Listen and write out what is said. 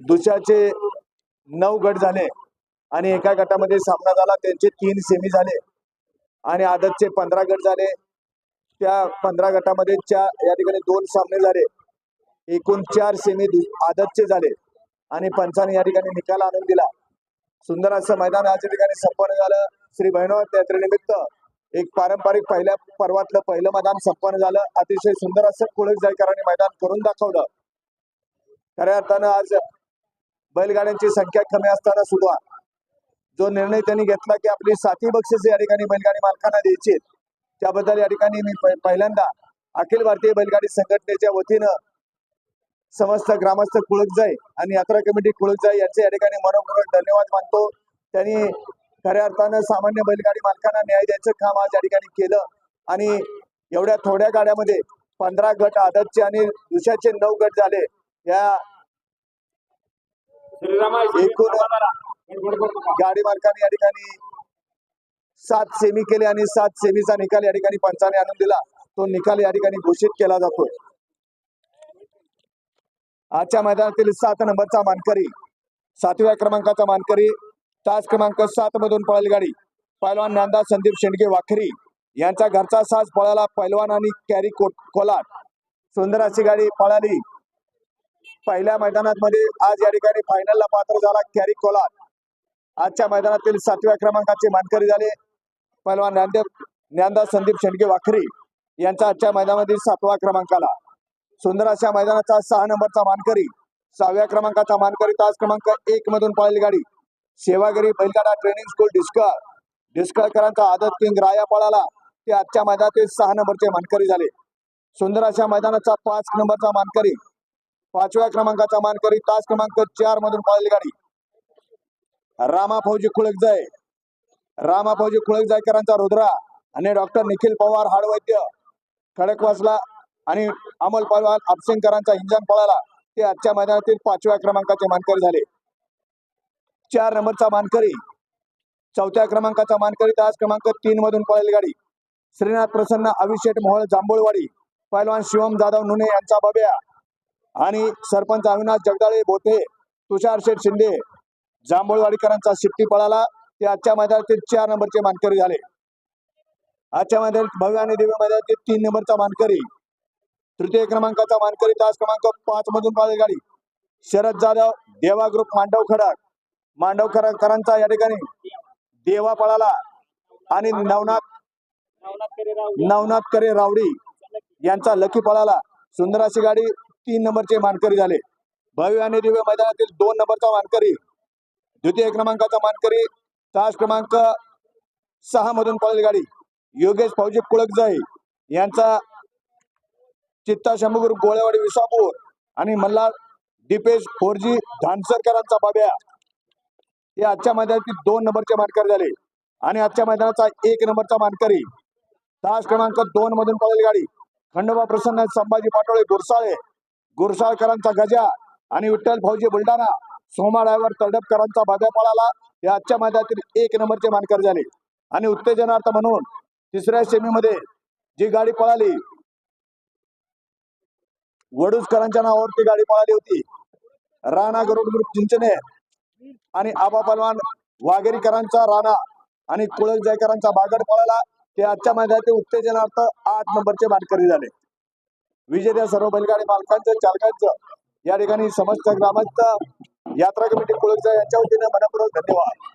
दुसऱ्याचे नऊ गट झाले आणि एका गटामध्ये सामना झाला. त्यांचे तीन सेमी झाले आणि आदतचे पंधरा गट झाले. त्या पंधरा गटामध्ये चार या ठिकाणी दोन सामने झाले. एकूण चार सेमी आदतचे झाले आणि पंचाने या ठिकाणी निकाल आणून दिला. सुंदर असं मैदान आज या ठिकाणी संपन्न झालं. श्री भैरवनाथ यात्रेनिमित्त एक पारंपरिक पहिल्या पर्वातलं पहिलं मैदान संपन्न झालं. अतिशय सुंदर असं कुळक जायकरांनी मैदान करून दाखवलं. खऱ्या अर्थानं आज बैलगाड्यांची संख्या कमी असताना सुद्धा जो निर्णय त्यांनी घेतला की आपली साथी बक्षीस या ठिकाणी बैलगाडी मालकांना द्यायची त्याबद्दल या ठिकाणी मी पहिल्यांदा अखिल भारतीय बैलगाडी संघटनेच्या वतीनं समस्त ग्रामस्थ कुळकजाई आणि यात्रा कमिटी कुळकजाई यांचे या ठिकाणी मनोपूर्वक धन्यवाद मानतो. त्यांनी खऱ्या अर्थानं सामान्य बैलगाडी मालकांना न्याय द्यायचं काम आज या ठिकाणी केलं आणि एवढ्या थोड्या गाड्यामध्ये पंधरा गट आदतचे आणि दुसऱ्याचे नऊ गट झाले. या एकूण गाडी मालकाने या ठिकाणी सात सेमी केले आणि सात सेमीचा निकाल या ठिकाणी पंचाने आणून दिला तो निकाल या ठिकाणी घोषित केला जातोय. आजच्या मैदानातील सात नंबरचा मानकरी सातव्या क्रमांकाचा मानकरी तास क्रमांक सात मधून पळाली गाडी. पैलवान नांदा संदीप शेंडगे वाखरी यांचा घरचा साज पळाला. पैलवान आणि कॅरी को- कोलाट सुंदर अशी गाडी पळाली. पहिल्या मैदानामध्ये आज या ठिकाणी फायनलला पात्र झाला कॅरी कोलार आजच्या मैदानातील सातव्या क्रमांकाचे मानकरी झाले पहलवान ज्ञानदेव ज्ञानदास संदीप शेंडगे वाखरी यांचा आजच्या मैदानातील सातवा क्रमांकाला. सुंदर अशा मैदानाचा सहा नंबरचा मानकरी सहाव्या क्रमांकाचा मानकरी तास क्रमांक एक मधून पळाली गाडी. सेवागिरी बैलगाडा ट्रेनिंग स्कूल डिस्कळ डिस्कळकरांचा आदत किंग राया पळाला ते आजच्या मैदानातील सहा नंबरचे मानकरी झाले. सुंदर अशा मैदानाचा पाच नंबरचा मानकरी पाचव्या क्रमांकाचा मानकरी तास क्रमांक चार मधून पळाली गाडी. रामा फौजी कुळकजाय रामा फौजी कुळकजायकरांचा रुद्रा आणि डॉक्टर निखिल पवार हाडवैद्य खडकवासला आणि अमोल पवार आपसिंगकरांचा इंजन पळाला. ते आजच्या मैदानातील पाचव्या क्रमांकाचे मानकरी झाले. चार नंबरचा मानकरी. चौथ्या क्रमांकाचा मानकरी तास क्रमांक तीन मधून पळाली गाडी. श्रीनाथ प्रसन्न अभिषेक मोहळ जांभूळवाडी पैलवान शिवम जाधव नुने यांचा बब्या. आणि सरपंच अविनाश जगदाळे बोते तुषार शेठ शिंदे जांभूळवाडीकरांचा शिट्टी पळाला. ते आजच्या मैदानातील चार नंबरचे मानकरी झाले. आजच्या मैदानात भव्य आणि दिव्य मैदानातील तीन नंबरचा मानकरी तृतीय क्रमांकाचा मानकरी तास क्रमांक पाच मधून पळाली गाडी. शरद जाधव देवा ग्रुप मांडव खडक मांडव खडकरांचा या ठिकाणी देवा पळाला. आणि नवनाथ नवनाथ करे रावडी यांचा लकी पळाला. सुंदर अशी गाडी तीन नंबरचे मानकरी झाले. भव्य आणि दिव्य मैदानातील दोन नंबरचा मानकरी द्वितीय क्रमांकाचा मानकरी तास क्रमांक सहा मधून पळेल गाडी. योगेश फौजी कुळकजाई यांचा चित्ता शंभगुरु गोळेवाडी विसापूर आणि मल्हार दीपेश फोरजी धानसरकरांचा बाब्या. हे आजच्या मैदानातील दोन नंबरचे मानकरी झाले. आणि आजच्या मैदानाचा एक नंबरचा मानकरी तास क्रमांक दोन मधून पळेल गाडी. खंडोबा प्रसन्न संभाजी पाटोळे गुरसाळे गुरसाळकरांचा गजा आणि विठ्ठल फौजी बुलढाणा सोमा ड्रायव्हर तडपकरांचा भाग्या पळाला हे आजच्या मैदानातील एक नंबरचे मानकरी झाले. आणि उत्तेजनार्थ म्हणून तिसऱ्या सेमीमध्ये जी गाडी पळाली वडूजकरांच्या नावावरती गाडी पळाली होती. राणा गरुड ग्रुप चिंचणे आणि आबा पलवान वाघेरीकरांचा राणा आणि कुळक जयकरांचा बागड पळाला. ते आजच्या मैदानातील उत्तेजनार्थ आठ नंबरचे मानकरी झाले. विजेत्या सर्व बैलगाडी मालकांचं चालकांचं. या ठिकाणी समस्त ग्रामस्थ यात्रा कमिटी कुळकजा यांच्या वतीने मनपूर्वक धन्यवाद.